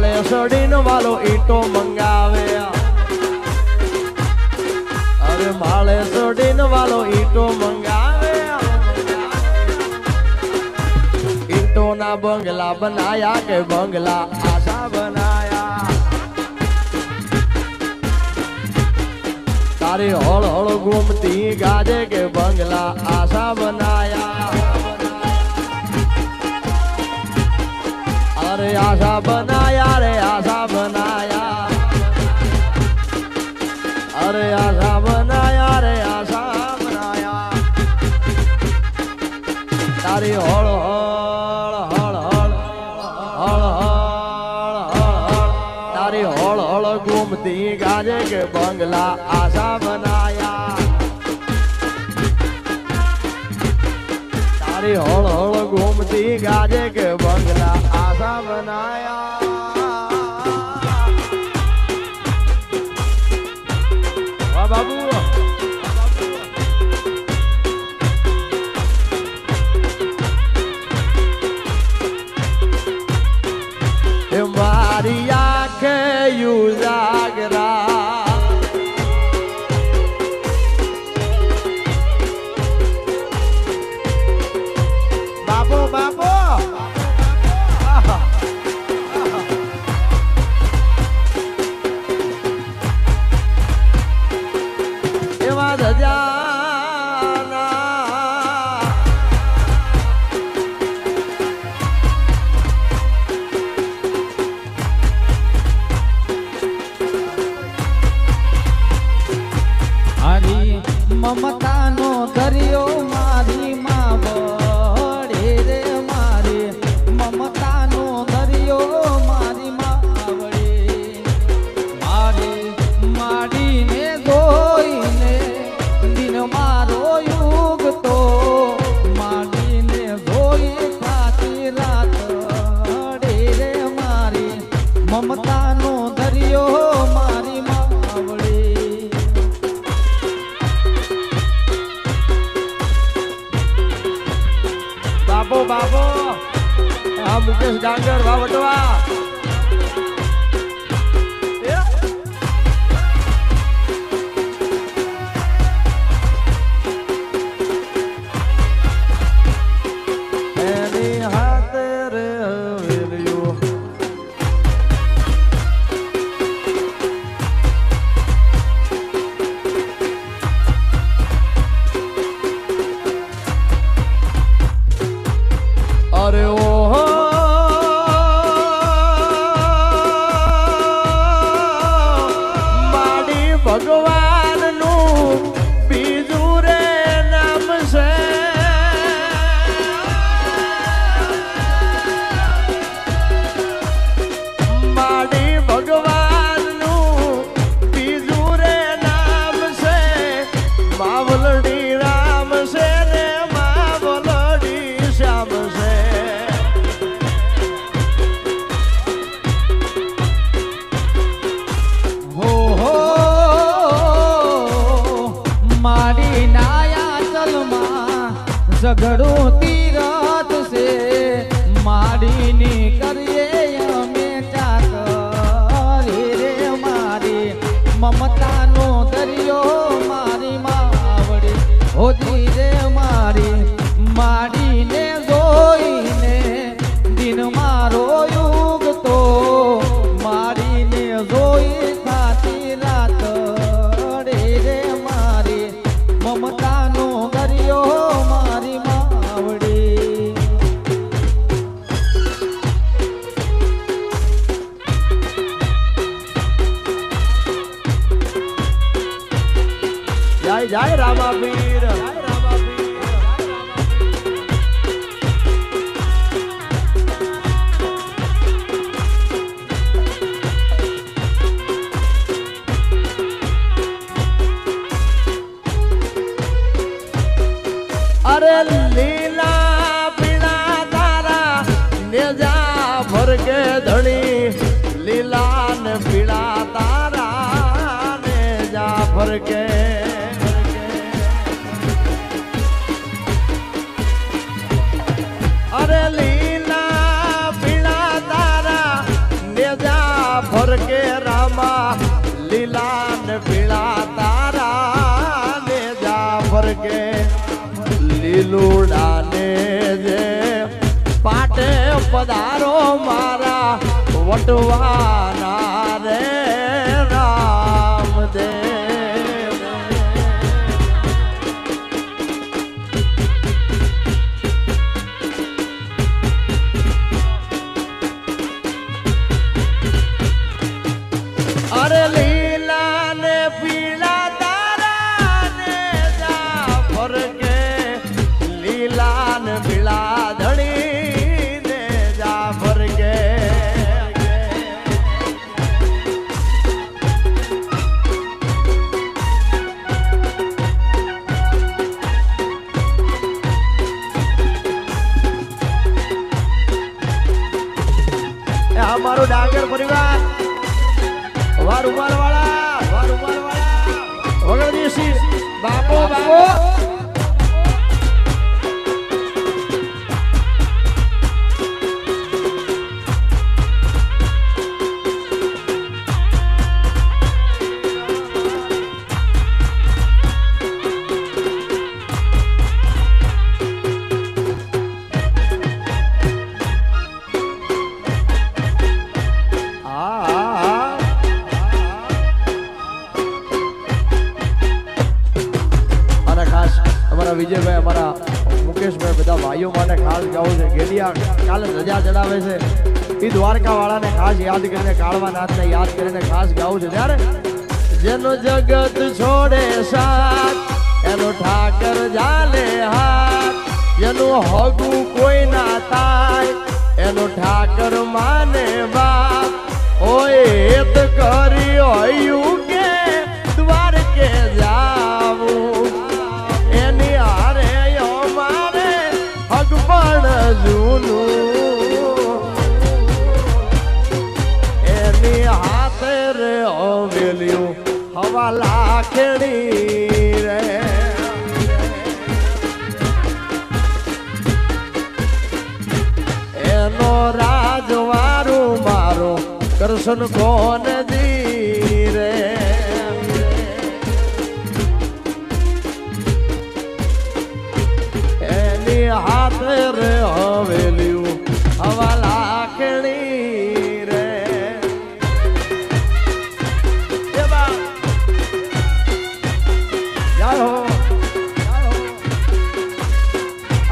વાળે સડીન વાળો ઈટો મંગાવે. અરે માળે સડીન વાળો ઈટો મંગાવે. ઈટો ના બંગલા બનાયા કે બંગલા આશા બનાયા. તારી હળ હળ ગુમતી ગાજે કે બંગલા આશા બનાયા. આશા બનાયા ઝઘડો તી અરે લીલા પીળા તારા નેજા ભરકે ધણી, લીલા ને પીળા તારા નેજા ભરકે. અરે લીલા પીળા તારા નેજા ભરકે રામા, લીલા ને પીળા તારા નેજા ભરકે. લીલુડાને જે પાટે પધારો મારા વટવા અમારા મુકેશભાઈ બધા ભાઈઓ માટે ખાસ ગાવું છે. ગેડિયા કાલે રજા ચડાવે છે. એ દ્વારકાવાળાને ખાસ યાદ કરીને કાળવા નાથને યાદ કરીને ખાસ ગાવું છે. ત્યારે જેનો જગત છોડે એનો ઠાકર જાલે હાથ, એનું હગું કોઈ ના થાય, એનો ઠાકર માને બાપ. ઓય હેત કરી હોયું કે દ્વારકે જાવું હગ પણ જૂનું એની હાથે રે હવેલ્યું હવા લાખણી રે. એનો રાજવારું મારો કરશન કોણ હાથે રે હવેલ્યું હવા લાખણી રે.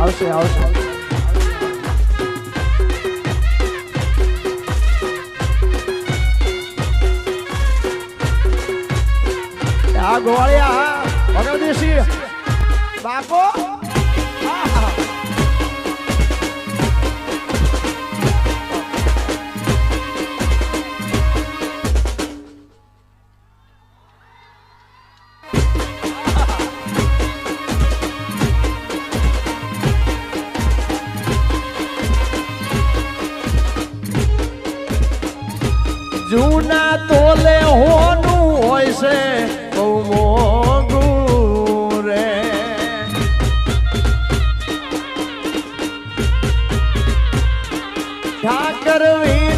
આવશે આવશે. આ ગોળિયા વગર બાપો. ઠાકર વિના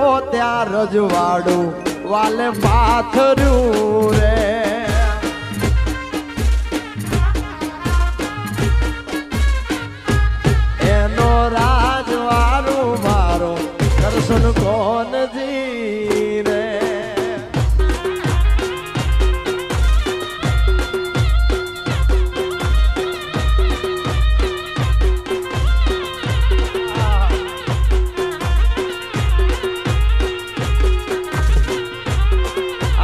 બેઠો ત્યાં રજવાડું વાલે પાથર્યું રે. એનો રાજવાડું મારો કરશન કોણ જી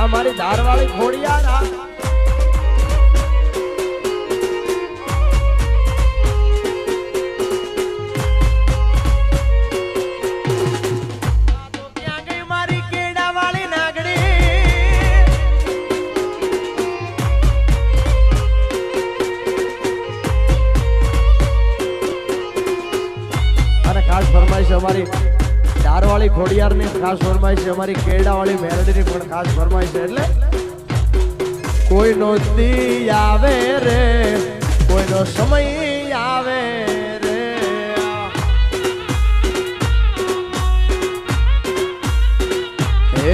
આ. મારી ધારવાળી ખોડિયાર આ ક્યાં ગઈ મારી કેડાવાળી ખાસ ફરમાઈ છે. અમારી કેડાવાળી મેરડીની પણ ખાસ ફરમાય છે એટલે કોઈનો દી આવે રે, કોઈનો સમય આવે રે.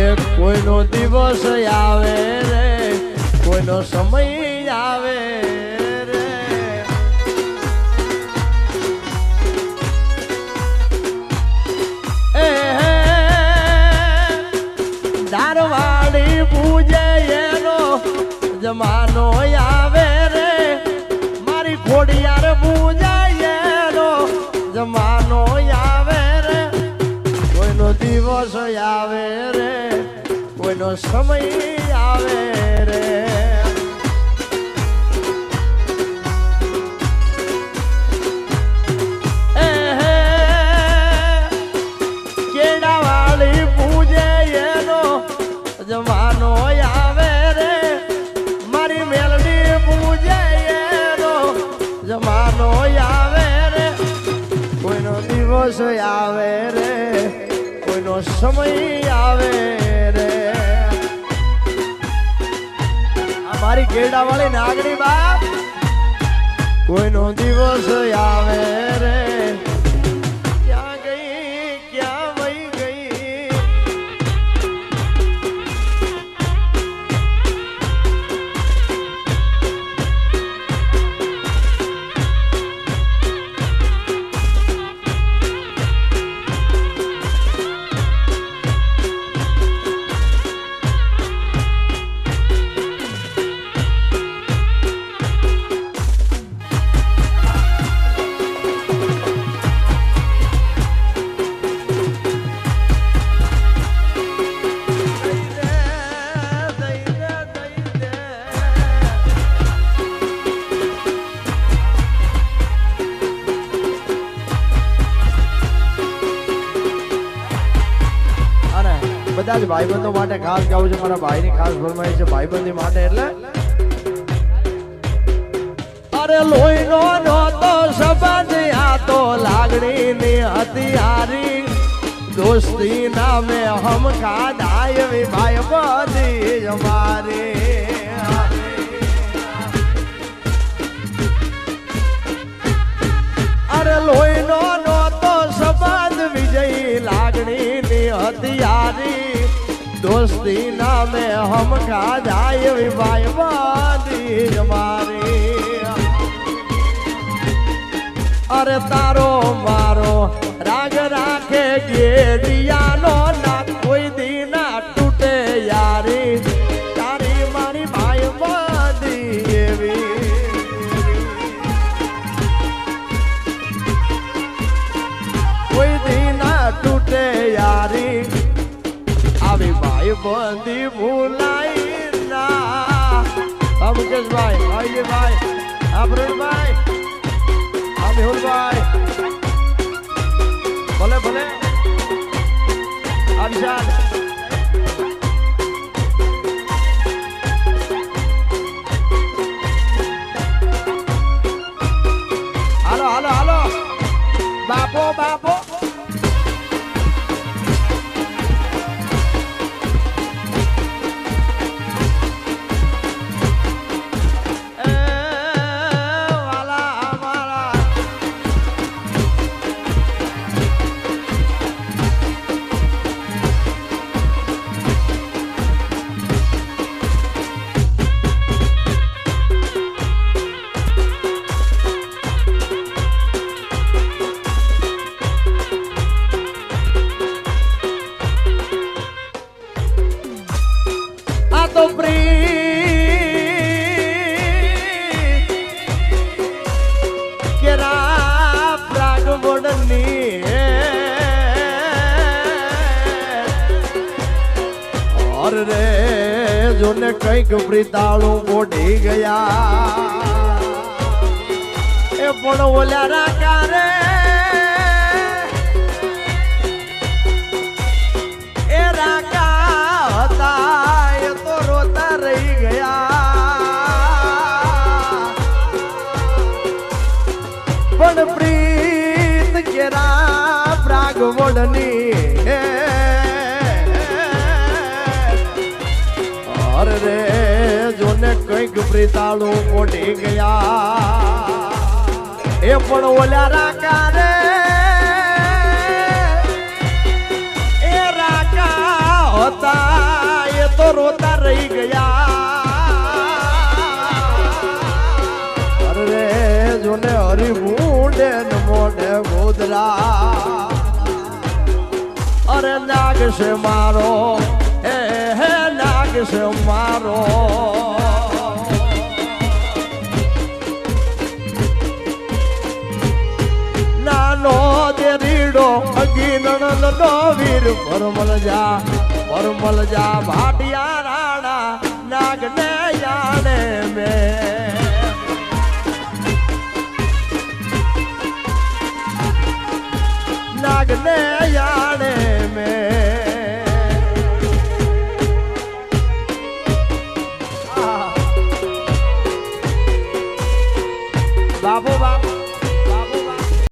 એ કોઈનો દિવસ આવે રે, કોઈનો સમય દારવાડી પૂજે એનો જમાનો આવે રે. મારી ખોડિયાર પૂજે એનો જમાનો આવે રે. કોઈનો દિવસ આવે રે, કોઈનો સમય આવે રે. દિવસ આવે રે, કોઈનો સમય આવે રે. આ મારી વાળી નાગરી બાપ, કોઈનો દિવસ આવે રે. બધા જ ભાઈબંધો માટે ખાસ ગાવું છે. મારા ભાઈની ખાસ ફરમાઈ છે ભાઈબંધી માટે એટલે. અરે લોહીનો નહોતો સંબંધ, આ તો લાગણીની હથિયારી. દોસ્તી નામે હમ ખાધાય ભાઈ બધી અમારી દોસ્તી નામે હમ ખાધાય ભાઈ બધી મારી. અરે તારો મારો રાગ રાખે ગેડિયાનો ના કોઈ દી બંધી ભૂલાઈ ના હા મુકેશભાઈ ભાઈ. હા પ્રવીણભાઈ. હા મેહુલભાઈ. ભલે ભલે. આ વિશાલ. હાલો હાલો હાલો. બાપો બાપો. કંઈક પ્રીતાળું મોઢી ગયા. એ પણ રાકા રે. પ્રીતાળું મોટી ગયા. એ પણ ઓલા રાકા રે એ રાકા હતા, એ તો રોતા રહી ગયા. અરે જોને હરી ન મોઢે ગોદરા અરે નાગ છે મારો હે હે નાગ મારો. દેરીડો અગીનણ નો વીર પરમલ જા પરમલ જા, ભાટિયા રાણા નાગ ને યાણે મેં. નાગને યા